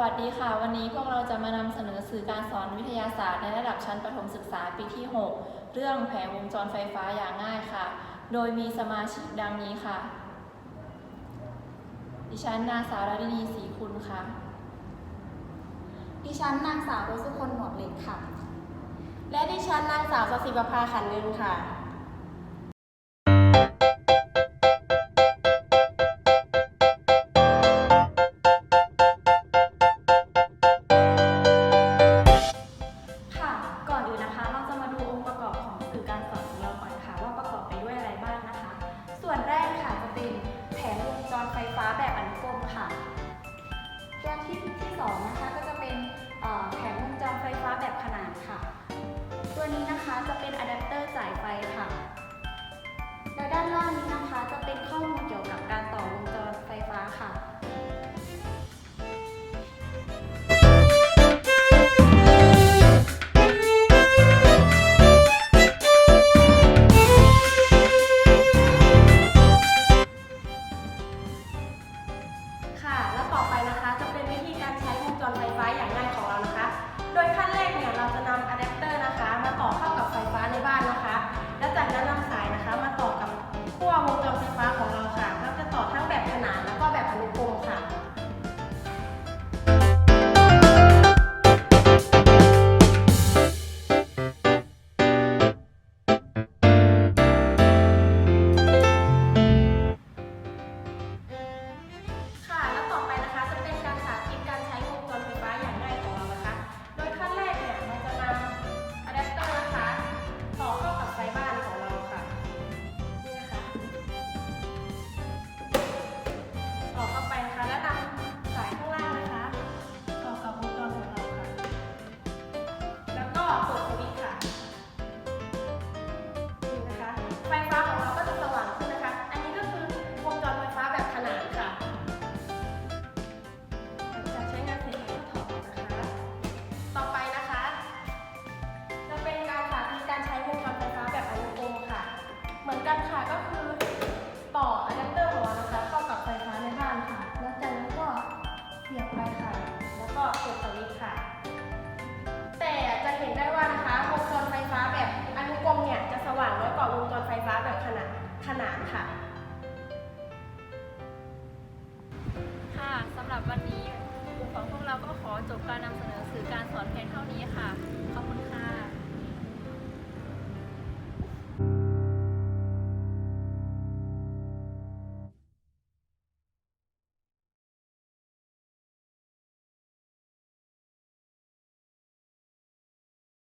วัสดีค่ะ วันนี้พวกเราจะมานำเสนอสื่อการสอนวิทยาศาสตร์ในระดับชั้นประถมศึกษาปีที่ 6 เรื่องแผงวงจรไฟฟ้าอย่างง่ายค่ะ โดยมีสมาชิกดังนี้ค่ะ ดิฉันนางสาวรัตนีศรีคุณค่ะ ดิฉันนางสาวรสุคนหมวกเล็กค่ะ และดิฉันนางสาวสศิปภาขันเงินค่ะ 2 นะคะ ก็จะเป็นแผงวงจรไฟฟ้าแบบขนาดค่ะ ตัวนี้นะคะจะ 아, ขนาดค่ะ ค่ะสำหรับวันนี้กลุ่มของพวกเราก็ขอจบการนำเสนอสื่อการสอนเพียงเท่านี้ค่ะ ขอบคุณ